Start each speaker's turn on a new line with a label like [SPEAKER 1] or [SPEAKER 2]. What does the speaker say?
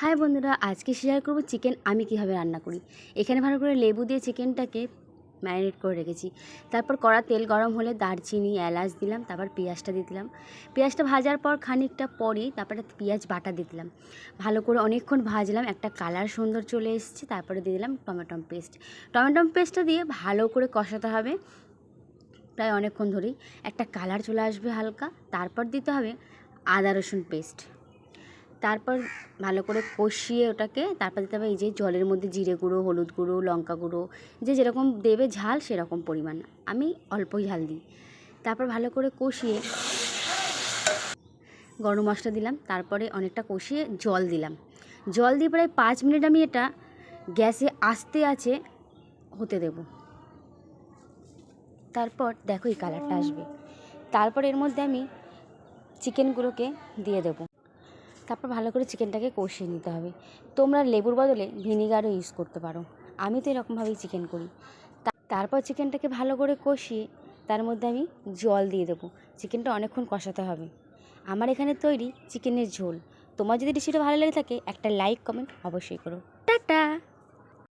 [SPEAKER 1] High বন্ধুরা, আজকে share করব চিকেন আমি কীভাবে রান্না করি। এখানে ভালো করে লেবু দিয়ে চিকেনটাকে ম্যারিনেট করে রেখেছি। তারপর কড়া তেল গরম হলে দারচিনি, এলাচ দিলাম, তারপর পেঁয়াজটা দিয়ে দিলাম। পেঁয়াজটা ভাজার পর খানিকটা পরেই তারপরে পেঁয়াজ বাটা দিয়ে দিলাম। ভালো করে অনেকক্ষণ ভাজলাম, একটা কালার সুন্দর চলে এসেছে, তারপরে দিয়ে দিলাম টমেটো পেস্ট টমেটো পেস্টটা দিয়ে ভালো করে কষাতে হবে প্রায় অনেকক্ষণ ধরেই। একটা কালার চলে আসবে হালকা, তারপর দিতে হবে আদা রসুন পেস্ট তারপর ভালো করে কষিয়ে ওটাকে, তারপর দিতে হবে এই যে জলের মধ্যে জিরে গুঁড়ো, হলুদ গুঁড়ো, লঙ্কা গুঁড়ো, যে যেরকম দেবে ঝাল সেরকম পরিমাণ। আমি অল্পই ঝাল দিই। তারপর ভালো করে কষিয়ে গরম মশলা দিলাম, তারপরে অনেকটা কষিয়ে জল দিলাম। জল দিয়ে প্রায় পাঁচ মিনিট আমি এটা গ্যাসে আস্তে আছে হতে দেব। তারপর দেখো এই কালারটা আসবে। তারপর এর মধ্যে আমি চিকেনগুলোকে দিয়ে দেবো। তারপর ভালো করে চিকেনটাকে কষিয়ে নিতে হবে। তোমরা লেবুর বদলে ভিনিগারও ইউজ করতে পারো। আমি তো এরকমভাবেই চিকেন করি। তারপর চিকেনটাকে ভালো করে কষিয়ে তার মধ্যে আমি জল দিয়ে দেবো। চিকেনটা অনেকক্ষণ কষাতে হবে। আমার এখানে তৈরি চিকেনের ঝোল। তোমার যদি রেসিপিটা ভালো লেগে থাকে, একটা লাইক কমেন্ট অবশ্যই করো। টাটা!